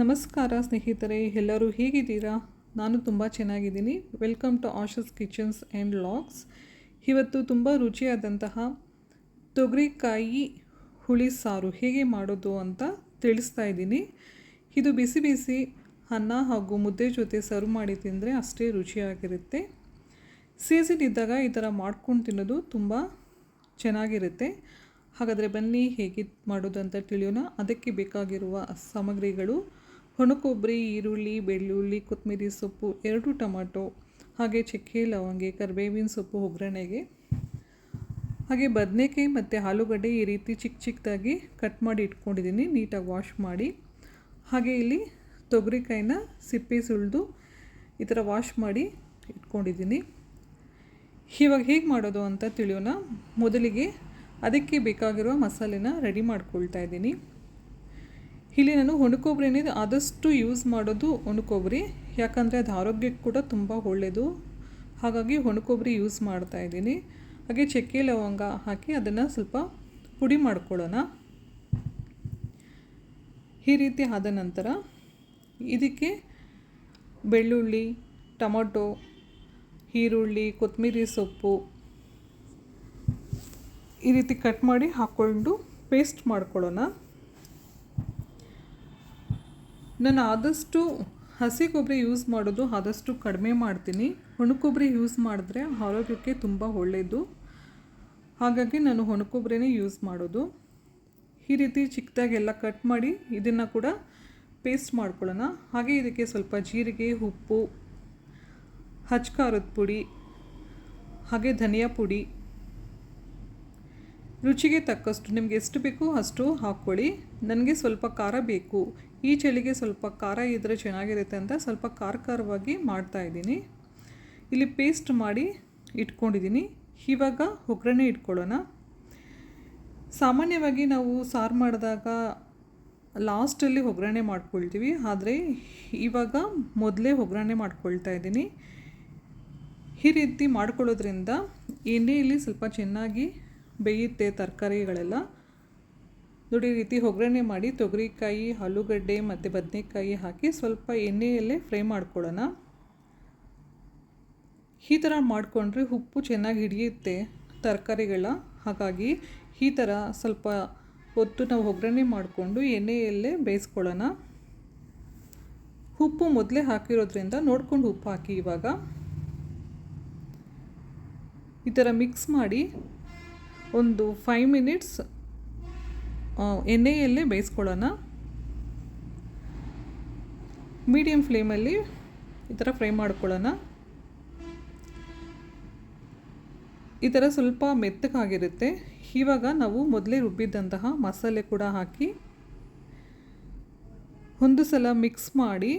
ನಮಸ್ಕಾರ ಸ್ನೇಹಿತರೆ, ಎಲ್ಲರೂ ಹೇಗಿದ್ದೀರಾ? ನಾನು ತುಂಬ ಚೆನ್ನಾಗಿದ್ದೀನಿ. Welcome to Asha's kitchens and logs ಇವತ್ತು ತುಂಬ ರುಚಿಯಾದಂತಹ ತೊಗರಿಕಾಯಿ ಹುಳಿ ಸಾರು ಹೇಗೆ ಮಾಡೋದು ಅಂತ ತಿಳಿಸ್ತಾ ಇದ್ದೀನಿ. ಇದು ಬಿಸಿ ಬಿಸಿ ಅನ್ನ ಹಾಗೂ ಮುದ್ದೆ ಜೊತೆ ಸರ್ವ್ ಮಾಡಿ ತಿಂದರೆ ಅಷ್ಟೇ ರುಚಿಯಾಗಿರುತ್ತೆ. ಸೀಸನ್ ಇದ್ದಾಗ ಈ ಥರ ಮಾಡ್ಕೊಂಡು ತಿನ್ನೋದು ತುಂಬ ಚೆನ್ನಾಗಿರುತ್ತೆ. ಹಾಗಾದರೆ ಬನ್ನಿ ಹೇಗೆ ಮಾಡೋದು ಅಂತ ತಿಳಿಯೋಣ. ಅದಕ್ಕೆ ಬೇಕಾಗಿರುವ ಸಾಮಗ್ರಿಗಳು ಒಣಕೊಬ್ಬರಿ ಈರುಳ್ಳಿ, ಬೆಳ್ಳುಳ್ಳಿ, ಕೊತ್ತಂಬರಿ ಸೊಪ್ಪು, ಎರಡು ಟೊಮಾಟೊ, ಹಾಗೆ ಚಕ್ಕೆ, ಲವಂಗೆ, ಕರಿಬೇವಿನ ಸೊಪ್ಪು, ಒಗ್ಗರಣೆಗೆ. ಹಾಗೆ ಬದನೆಕಾಯಿ ಮತ್ತು ಆಲೂಗಡ್ಡೆ ಈ ರೀತಿ ಚಿಕ್ಕ ಚಿಕ್ಕದಾಗಿ ಕಟ್ ಮಾಡಿ ಇಟ್ಕೊಂಡಿದ್ದೀನಿ, ನೀಟಾಗಿ ವಾಶ್ ಮಾಡಿ. ಹಾಗೆ ಇಲ್ಲಿ ತೊಗರಿಕಾಯಿನ ಸಿಪ್ಪೆ ಸುಳಿದು ಈ ಥರ ವಾಶ್ ಮಾಡಿ ಇಟ್ಕೊಂಡಿದ್ದೀನಿ. ಇವಾಗ ಹೇಗೆ ಮಾಡೋದು ಅಂತ ತಿಳಿಯೋಣ. ಮೊದಲಿಗೆ ಅದಕ್ಕೆ ಬೇಕಾಗಿರುವ ಮಸಾಲೆನ ರೆಡಿ ಮಾಡ್ಕೊಳ್ತಾ ಇದ್ದೀನಿ. ಇಲ್ಲಿ ನಾನು ಒಣಕೊಬ್ಬರಿನೇ ಆದಷ್ಟು ಯೂಸ್ ಮಾಡೋದು ಒಣಕೊಬ್ಬರಿ. ಯಾಕಂದರೆ ಅದು ಆರೋಗ್ಯಕ್ಕೆ ಕೂಡ ತುಂಬ ಒಳ್ಳೆಯದು ಹಾಗಾಗಿ ಒಣಕೊಬ್ಬರಿ ಯೂಸ್ ಮಾಡ್ತಾ ಇದ್ದೀನಿ. ಹಾಗೆ ಚಕ್ಕೆ ಲವಂಗ ಹಾಕಿ ಅದನ್ನು ಸ್ವಲ್ಪ ಪುಡಿ ಮಾಡ್ಕೊಳ್ಳೋಣ. ಈ ರೀತಿ ಆದ ನಂತರ ಇದಕ್ಕೆ ಬೆಳ್ಳುಳ್ಳಿ, ಟೊಮೊಟೊ, ಈರುಳ್ಳಿ, ಕೊತ್ತಂಬರಿ ಸೊಪ್ಪು ಈ ರೀತಿ ಕಟ್ ಮಾಡಿ ಹಾಕ್ಕೊಂಡು ಪೇಸ್ಟ್ ಮಾಡ್ಕೊಳ್ಳೋಣ. ನಾನು ಆದಷ್ಟು ಹಸಿ ಕೊಬ್ಬರಿ ಯೂಸ್ ಮಾಡೋದು ಆದಷ್ಟು ಕಡಿಮೆ ಮಾಡ್ತೀನಿ. ಒಣಕೊಬ್ಬರಿ ಯೂಸ್ ಮಾಡಿದ್ರೆ ಆರೋಗ್ಯಕ್ಕೆ ತುಂಬ ಒಳ್ಳೆಯದು ಹಾಗಾಗಿ ನಾನು ಒಣಕೊಬ್ಬರಿನೇ ಯೂಸ್ ಮಾಡೋದು. ಈ ರೀತಿ ಚಿಕ್ಕದಾಗೆಲ್ಲ ಕಟ್ ಮಾಡಿ ಇದನ್ನು ಕೂಡ ಪೇಸ್ಟ್ ಮಾಡ್ಕೊಳ್ಳೋಣ. ಹಾಗೆ ಇದಕ್ಕೆ ಸ್ವಲ್ಪ ಜೀರಿಗೆ, ಉಪ್ಪು ಹಚ್ಕಾರದ ಪುಡಿ, ಹಾಗೆ ಧನಿಯಾ ಪುಡಿ ರುಚಿಗೆ ತಕ್ಕಷ್ಟು ನಿಮಗೆ ಎಷ್ಟು ಬೇಕೋ ಅಷ್ಟು ಹಾಕ್ಕೊಳ್ಳಿ. ನನಗೆ ಸ್ವಲ್ಪ ಖಾರ ಬೇಕು. ಈ ಚಳಿಗೆ ಸ್ವಲ್ಪ ಖಾರ ಇದ್ದರೆ ಚೆನ್ನಾಗಿರುತ್ತೆ ಅಂತ ಸ್ವಲ್ಪ ಖಾರ ಖಾರವಾಗಿ ಮಾಡ್ತಾಯಿದ್ದೀನಿ ಇಲ್ಲಿ ಪೇಸ್ಟ್ ಮಾಡಿ ಇಟ್ಕೊಂಡಿದ್ದೀನಿ. ಇವಾಗ ಒಗ್ಗರಣೆ ಇಟ್ಕೊಳ್ಳೋಣ. ಸಾಮಾನ್ಯವಾಗಿ ನಾವು ಸಾರು ಮಾಡಿದಾಗ ಲಾಸ್ಟಲ್ಲಿ ಒಗ್ಗರಣೆ ಮಾಡ್ಕೊಳ್ತೀವಿ. ಆದರೆ ಇವಾಗ ಮೊದಲೇ ಒಗ್ಗರಣೆ ಮಾಡ್ಕೊಳ್ತಾ ಇದ್ದೀನಿ. ಈ ರೀತಿ ಮಾಡ್ಕೊಳ್ಳೋದ್ರಿಂದ ಎಣ್ಣೆಯಲ್ಲಿ ಸ್ವಲ್ಪ ಚೆನ್ನಾಗಿ ಬೇಯುತ್ತೆ ತರಕಾರಿಗಳೆಲ್ಲ. ನೋಡಿ ರೀತಿ ಒಗ್ಗರಣೆ ಮಾಡಿ ತೊಗರಿಕಾಯಿ, ಆಲೂಗಡ್ಡೆ ಮತ್ತು ಬದನೆಕಾಯಿ ಹಾಕಿ ಸ್ವಲ್ಪ ಎಣ್ಣೆಯಲ್ಲೇ ಫ್ರೈ ಮಾಡ್ಕೊಳ್ಳೋಣ. ಈ ಥರ ಮಾಡಿಕೊಂಡ್ರೆ ಉಪ್ಪು ಚೆನ್ನಾಗಿ ಹಿಡಿಯುತ್ತೆ ತರಕಾರಿಗಳ ಹಾಗಾಗಿ ಈ ಥರ ಸ್ವಲ್ಪ ಹೊತ್ತು ನಾವು ಒಗ್ಗರಣೆ ಮಾಡಿಕೊಂಡು ಎಣ್ಣೆಯಲ್ಲೇ ಬೇಯಿಸ್ಕೊಳ್ಳೋಣ. ಉಪ್ಪು ಮೊದಲೇ ಹಾಕಿರೋದ್ರಿಂದ ನೋಡ್ಕೊಂಡು ಉಪ್ಪು ಹಾಕಿ ಇವಾಗ. ಈ ಥರ ಮಿಕ್ಸ್ ಮಾಡಿ ಒಂದು ಫೈವ್ ಮಿನಿಟ್ಸ್ ಎಣ್ಣೆಯಲ್ಲೇ ಬೇಯಿಸ್ಕೊಳ್ಳೋಣ. ಮೀಡಿಯಮ್ ಫ್ಲೇಮಲ್ಲಿ ಈ ಥರ ಫ್ರೈ ಮಾಡ್ಕೊಳ್ಳೋಣ. ಈ ಥರ ಸ್ವಲ್ಪ ಮೆತ್ತಗಾಗಿರುತ್ತೆ. ಇವಾಗ ನಾವು ಮೊದಲೇ ರುಬ್ಬಿದ್ದಂತಹ ಮಸಾಲೆ ಕೂಡ ಹಾಕಿ, ಒಂದು ಸಲ ಮಿಕ್ಸ್ ಮಾಡಿ,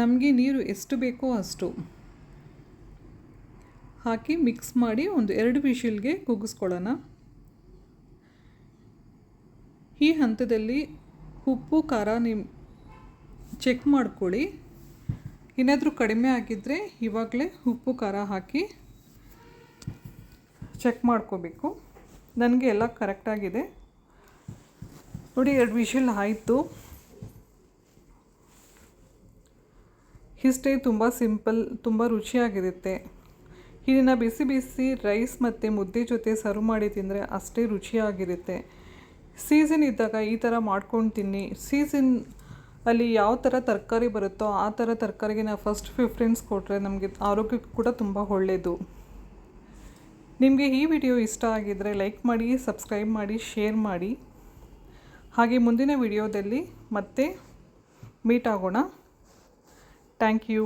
ನಮಗೆ ನೀರು ಎಷ್ಟು ಬೇಕೋ ಅಷ್ಟು ಹಾಕಿ ಮಿಕ್ಸ್ ಮಾಡಿ ಒಂದು ಎರಡು ವಿಷಿಲ್ಗೆ ಕುಗ್ಗಿಸ್ಕೊಳ್ಳೋಣ. ಈ ಹಂತದಲ್ಲಿ ಉಪ್ಪು, ಖಾರ ನಿಮ್ಮ ಚೆಕ್ ಮಾಡ್ಕೊಳ್ಳಿ. ಏನಾದರೂ ಕಡಿಮೆ ಆಗಿದ್ದರೆ ಇವಾಗಲೇ ಉಪ್ಪು, ಖಾರ ಹಾಕಿ ಚೆಕ್ ಮಾಡ್ಕೋಬೇಕು. ನನಗೆ ಎಲ್ಲ ಕರೆಕ್ಟಾಗಿದೆ ನೋಡಿ, ಎರಡು ವಿಷಲ್ ಆಯಿತು. ಇಷ್ಟೇ ತುಂಬ ಸಿಂಪಲ್ ತುಂಬ ರುಚಿಯಾಗಿರುತ್ತೆ. ಇದನ್ನು ಬಿಸಿ ಬಿಸಿ ರೈಸ್ ಮತ್ತು ಮುದ್ದೆ ಜೊತೆ ಸರ್ವ್ ಮಾಡಿ ತಿಂದರೆ ಅಷ್ಟೇ ರುಚಿಯಾಗಿರುತ್ತೆ. ಸೀಸನ್ ಇದ್ದಾಗ ಈ ಥರ ಮಾಡ್ಕೊಂಡು ತಿನ್ನಿ. ಸೀಸನ್ ಅಲ್ಲಿ ಯಾವ ಥರ ತರಕಾರಿ ಬರುತ್ತೋ ಆ ಥರ ತರಕಾರಿಗೆ ನಾವು ಫಸ್ಟ್ ಪ್ರಿಫರೆನ್ಸ್ ಕೊಟ್ಟರೆ ನಮಗೆ ಆರೋಗ್ಯಕ್ಕೂ ಕೂಡ ತುಂಬ ಒಳ್ಳೆಯದು ನಿಮಗೆ ಈ ವಿಡಿಯೋ ಇಷ್ಟ ಆಗಿದ್ದರೆ ಲೈಕ್ ಮಾಡಿ ಸಬ್ಸ್ಕ್ರೈಬ್ ಮಾಡಿ ಶೇರ್ ಮಾಡಿ. ಹಾಗೆ ಮುಂದಿನ ವಿಡಿಯೋದಲ್ಲಿ ಮತ್ತೆ ಮೀಟ್ ಆಗೋಣ. Thank you